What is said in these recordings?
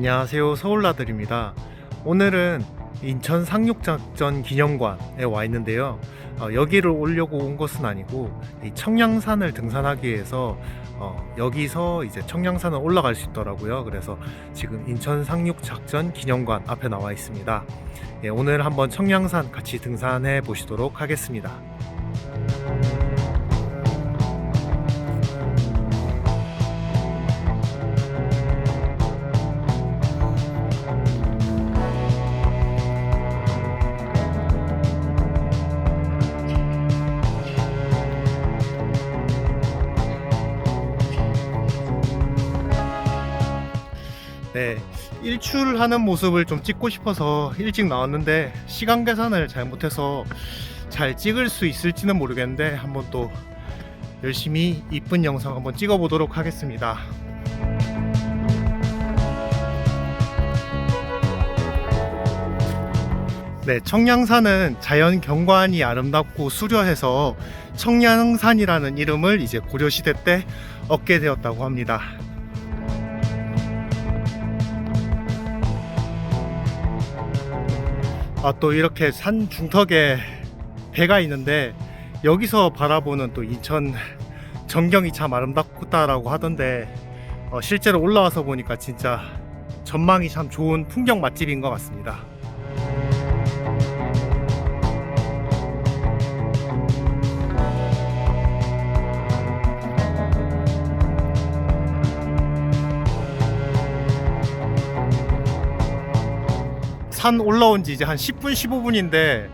안녕하세요. 서울나들입니다. 오늘은 인천 상륙작전 기념관에 와 있는데요. 어, 여기를 오려고 온 것은 아니고 이 청량산을 등산하기 위해서 어, 여기서 이제 청량산을 올라갈 수 있더라고요. 그래서 지금 인천 상륙작전 기념관 앞에 나와 있습니다. 예, 오늘 한번 청량산 같이 등산해 보시도록 하겠습니다 네, 일출하는 모습을 좀 찍고 싶어서 일찍 나왔는데 시간 계산을 잘못해서 잘 찍을 수 있을지는 모르겠는데 한번 또 열심히 이쁜 영상 한번 찍어 보도록 하겠습니다. 네, 청량산은 자연 경관이 아름답고 수려해서 청량산이라는 이름을 이제 고려시대 때 얻게 되었다고 합니다. 아, 또 이렇게 산 중턱에 배가 있는데 여기서 바라보는 또 인천 전경이 참 아름답다라고 하던데 어, 실제로 올라와서 보니까 진짜 전망이 참 좋은 풍경 맛집인 것 같습니다. 산 올라온 지 이제 한 10분 15분인데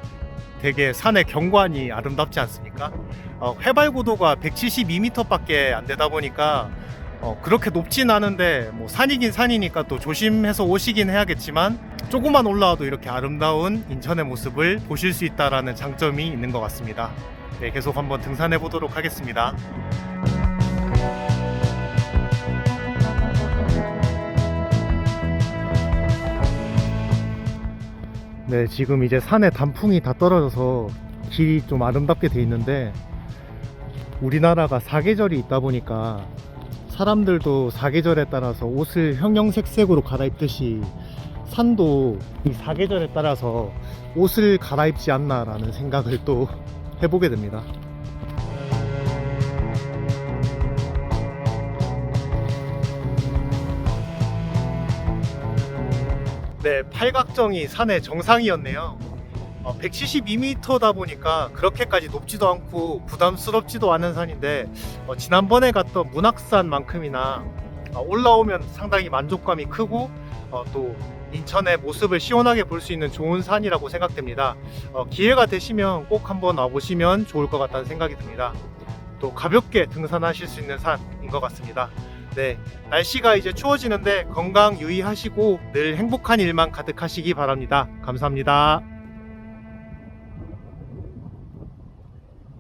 되게 산의 경관이 아름답지 않습니까? 어, 해발 고도가 172m밖에 안 되다 보니까 어, 그렇게 높진 않은데 뭐 산이긴 산이니까 또 조심해서 오시긴 해야겠지만 조금만 올라와도 이렇게 아름다운 인천의 모습을 보실 수 있다라는 장점이 있는 것 같습니다. 네, 계속 한번 등산해 보도록 하겠습니다. 네, 지금 이제 산에 단풍이 다 떨어져서 길이 좀 아름답게 돼 있는데 우리나라가 사계절이 있다 보니까 사람들도 사계절에 따라서 옷을 형형색색으로 갈아입듯이 산도 이 사계절에 따라서 옷을 갈아입지 않나라는 생각을 또 해보게 됩니다. 네, 팔각정이 산의 정상이었네요. 172m다 보니까 그렇게까지 높지도 않고 부담스럽지도 않은 산인데 어, 지난번에 갔던 문학산만큼이나 어, 올라오면 상당히 만족감이 크고 어, 또 인천의 모습을 시원하게 볼 수 있는 좋은 산이라고 생각됩니다. 어, 기회가 되시면 꼭 한번 와보시면 좋을 것 같다는 생각이 듭니다. 또 가볍게 등산하실 수 있는 산인 것 같습니다. 네, 날씨가 이제 추워지는데 건강 유의하시고 늘 행복한 일만 가득하시기 바랍니다. 감사합니다.